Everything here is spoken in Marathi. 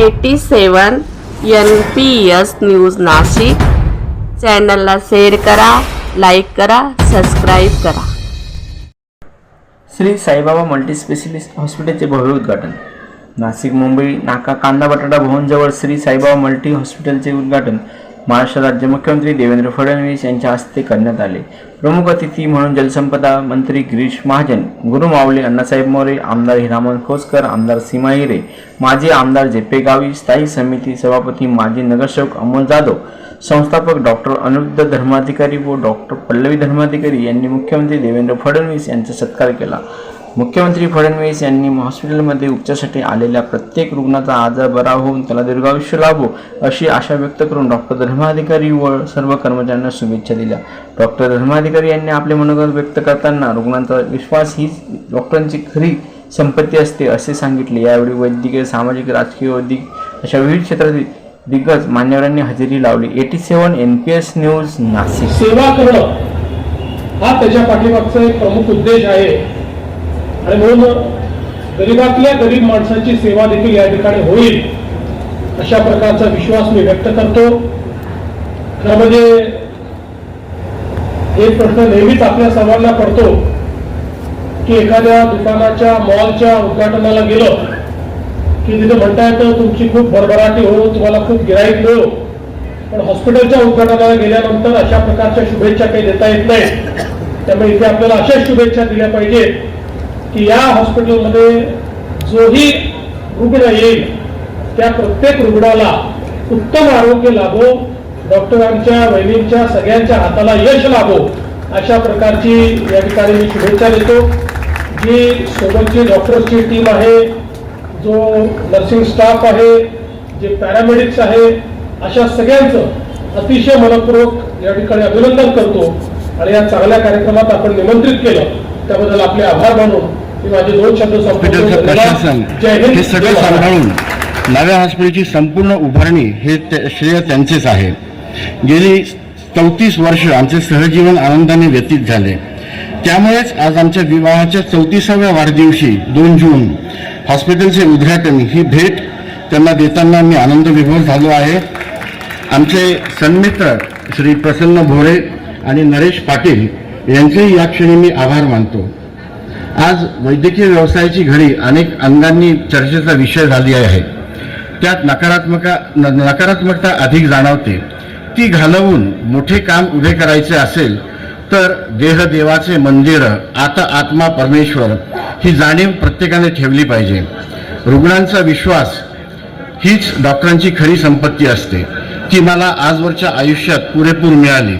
Eighty seven N P S news Nashik. चॅनलला शेअर करा लाईक करा सबस्क्राईब करा. श्री साईबाबा मल्टीस्पेशलिस्ट हॉस्पिटलचे भव्य उद्घाटन. नाशिक मुंबई नाका कांदा बटाटा भवनजवळ श्री साईबाबा मल्टी हॉस्पिटलचे उद्घाटन. महाराष्ट्र राज्य मुख्यमंत्री देवेंद्र फडणवीस यांच्या हस्ते करण्यात आले. प्रमुख अतिथी म्हणून जलसंपदा मंत्री गिरीश महाजन गुरु मावले अण्णासाहेब मोरे आमदार हिरामन खोसकर आमदार सीमा हिरे माजी आमदार जेपे गावी स्थायी समिती सभापती माजी नगरसेवक अमोल जाधव संस्थापक डॉक्टर अनिरुद्ध धर्माधिकारी व डॉक्टर पल्लवी धर्माधिकारी यांनी मुख्यमंत्री देवेंद्र फडणवीस यांचा सत्कार केला. मुख्यमंत्री फडणवीस यांनी हॉस्पिटलमध्ये उपचारासाठी आलेल्या प्रत्येक रुग्णाचा आजार बरा होऊन त्याला दीर्घायुष्य लाभो अशी आशा व्यक्त करून डॉक्टर धर्माधिकारी व सर्व कर्मचाऱ्यांना शुभेच्छा दिल्या. डॉक्टर धर्माधिकारी यांनी आपले मनोगत व्यक्त करताना रुग्णांचा विश्वास हीच डॉक्टरांची खरी संपत्ती असते असे सांगितले. यावेळी वैद्यकीय सामाजिक राजकीय वैद्यक अशा विविध क्षेत्रातील दिग्गज मान्यवरांनी हजेरी लावली. Eighty seven N P S news Nashik. सेवा करणं हा त्याच्या पाठीमागचा एक प्रमुख उद्देश आहे. आणि म्हणून गरीबातल्या गरीब माणसाची सेवा देखील या ठिकाणी होईल अशा प्रकारचा विश्वास मी व्यक्त करतो. खरं म्हणजे एक प्रश्न नेहमीच आपल्या सर्वांना पडतो की एखाद्या दुकानाच्या मॉलच्या उद्घाटनाला गेलो की तिथे म्हणता येतं तुमची खूप भरभराटी हो तुम्हाला खूप गिराईक मिळो हो. पण हॉस्पिटलच्या उद्घाटनाला गेल्यानंतर अशा प्रकारच्या शुभेच्छा काही देता येत नाही. त्यामुळे इथे आपल्याला अशा शुभेच्छा दिल्या पाहिजेत की या हॉस्पिटलमध्ये जोही रुग्ण येईल त्या प्रत्येक रुग्णाला उत्तम आरोग्य लाभो डॉक्टरांच्या वैद्यांच्या सगळ्यांच्या हाताला यश लाभो अशा प्रकारची या ठिकाणी मी शुभेच्छा देतो. जी सोबतची डॉक्टर्सची टीम आहे जो नर्सिंग स्टाफ आहे जे पॅरामेडिक्स आहे अशा सगळ्यांचं अतिशय मनपूर्वक या ठिकाणी अभिनंदन करतो. आणि या चांगल्या कार्यक्रमात आपण निमंत्रित केलं त्याबद्दल आपले आभार मानून हॉस्पिटलचं प्रशासन हे सगळं. सांभाळून नव्या हॉस्पिटलची संपूर्ण उभारणी हे श्रेय त्यांचेच आहे. गेली चौतीस वर्ष आमचे सहजीवन आनंदाने व्यतीत झाले. त्यामुळेच आज आमच्या विवाहाच्या चौतीसाव्या वाढदिवशी दोन जून हॉस्पिटलचे उद्घाटन ही भेट त्यांना देताना मी आनंद विभोर झालो आहे. आमचे सन्मित्र श्री प्रसन्न भोरे आणि नरेश पाटील यांचेही या क्षणी मी आभार मानतो. आज वैद्यकीय व्यवसायाची घडी अनेक अंगांनी चर्चेचा विषय झाली आहे. त्यात नकारात्मक नकारात्मकता अधिक जाणवते. ती घालवून मोठे काम उभे करायचे असेल तर देहदेवाचे मंदिर आता आत्मा परमेश्वर ही जाणीव प्रत्येकाने ठेवली पाहिजे. रुग्णांचा विश्वास हीच डॉक्टरांची खरी संपत्ती असते. ती मला आजवरच्या आयुष्यात पुरेपूर मिळाली.